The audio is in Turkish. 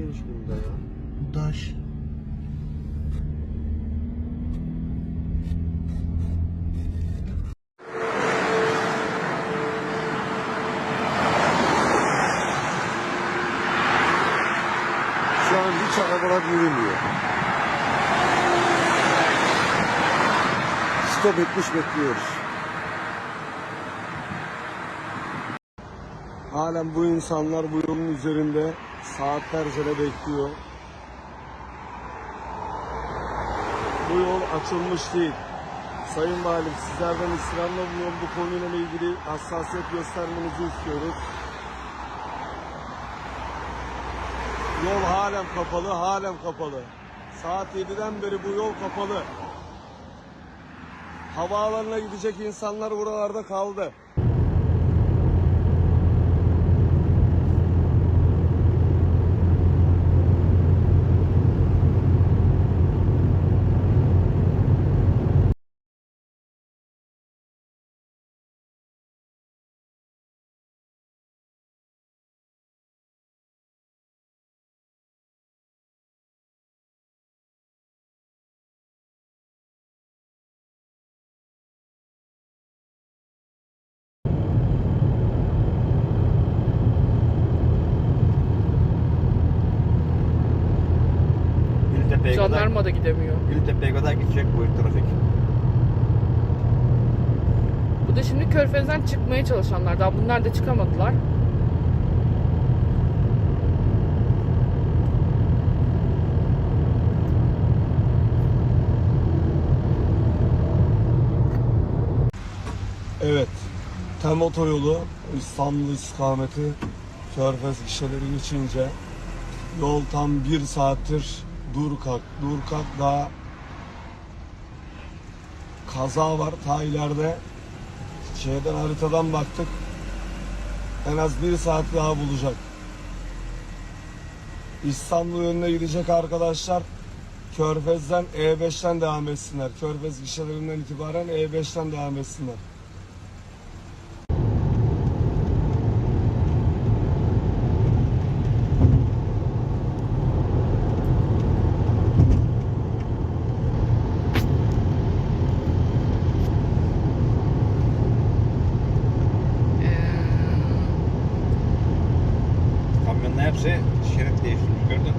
neymiş bunda ya? Daş. Şu an hiç arabalar yürümüyor. Stop etmiş bekliyoruz. Halen bu insanlar bu yolun üzerinde saatlerce bekliyor. Bu yol açılmış değil. Sayın Valim sizlerden ısrarla bu yol bu konuyla ilgili hassasiyet göstermenizi istiyoruz. Yol halen kapalı, halen kapalı. Saat 7'den beri bu yol kapalı. Havaalanına gidecek insanlar buralarda kaldı. Jandarma da gidemiyor. Gültepe'ye kadar gidecek bu trafik. Bu da şimdi Körfez'den çıkmaya çalışanlar. Daha bunlar da çıkamadılar. Evet. Tem otoyolu İstanbul istikameti Körfez gişeleri geçince yol tam bir saattir dur kalk dur kalk daha kaza var ta ileride şeyden haritadan baktık en az bir saat daha bulacak. İstanbul yönüne gidecek arkadaşlar Körfez'den E5'ten devam etsinler. Körfez gişelerinden itibaren E5'ten devam etsinler. Hepsi şerit değiştirmiş gördün?